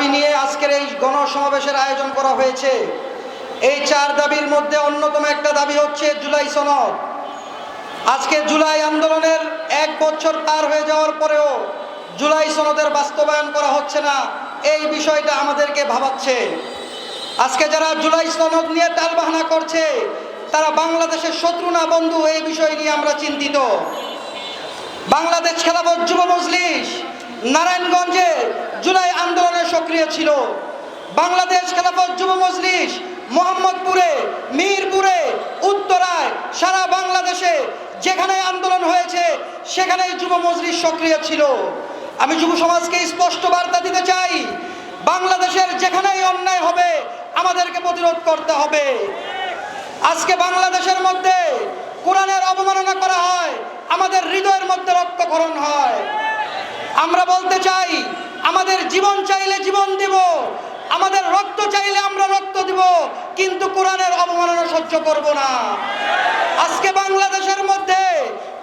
দাবি নিয়ে আজকের এই গণসমাবেশের আয়োজন করা হয়েছে। এই চার দাবির মধ্যে অন্যতম একটা দাবি হচ্ছে জুলাই সনদ। আজকে জুলাই আন্দোলনের এক বছর পার হয়ে যাওয়ার পরেও জুলাই সনদের বাস্তবায়ন করা হচ্ছে না, এই বিষয়টা আমাদেরকে ভাবাচ্ছে। আজকে যারা জুলাই সনদ নিয়ে টালবাহানা করছে, তারা বাংলাদেশের শত্রু না বন্ধু, এই বিষয় নিয়ে আমরা চিন্তিত। বাংলাদেশ খেলাফত যুব মজলিস, নারায়ণগঞ্জে জুলাই আন্দোলনে সক্রিয় ছিল। বাংলাদেশ খেলাফত যুব মজলিস, মোহাম্মদপুরে, মিরপুরে, উত্তরায়, সারা বাংলাদেশে যেখানে আন্দোলন হয়েছে, সেখানেই যুব মজলিস সক্রিয় ছিল। আমি যুব সমাজকে স্পষ্ট বার্তা দিতে চাই, বাংলাদেশের যেখানেই অন্যায় হবে, আমাদেরকে প্রতিরোধ করতে হবে। আজকে বাংলাদেশের মধ্যে কোরআনের অবমাননা করা হয়, আমাদের হৃদয়ের মধ্যে রক্তক্ষরণ হয়। আমরা বলতে চাই আমাদের জীবন চাইলে জীবন দিব, আমাদের রক্ত চাইলে আমরা রক্ত দিব, কিন্তু কোরআনের অবমাননা সহ্য করব না। আজকে বাংলাদেশের মধ্যে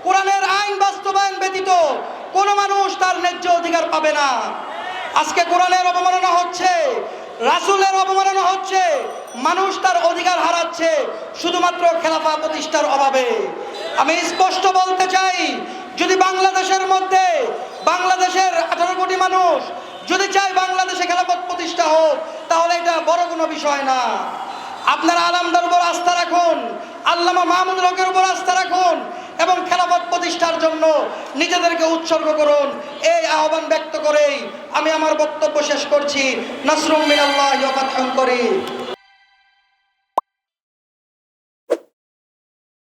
কোরআনের আইন বাস্তবায়ন ব্যতীত কোনো মানুষ তার ন্যায্য অধিকার পাবে না। আজকে কোরআনের অবমাননা হচ্ছে, রাসূলের অবমাননা হচ্ছে, মানুষ তার অধিকার হারাচ্ছে, শুধুমাত্র খেলাফা প্রতিষ্ঠার অভাবে। আমি স্পষ্ট বলতে চাই, যদি বাংলাদেশের মধ্যে বাংলাদেশের মানুষ যদি চায় বাংলাদেশে খেলাফত প্রতিষ্ঠা হোক, তাহলে এটা বড় কোনো বিষয় না। আপনারা আলামদার উপর আস্থা রাখুন, আল্লামা মাহমুদ হকের উপর আস্থা রাখুন এবং খেলাফত প্রতিষ্ঠার জন্য নিজেদেরকে উৎসর্গ করুন। এই আহ্বান ব্যক্ত করেই আমি আমার বক্তব্য শেষ করছি। নাসরুম মিনাল্লাহ করি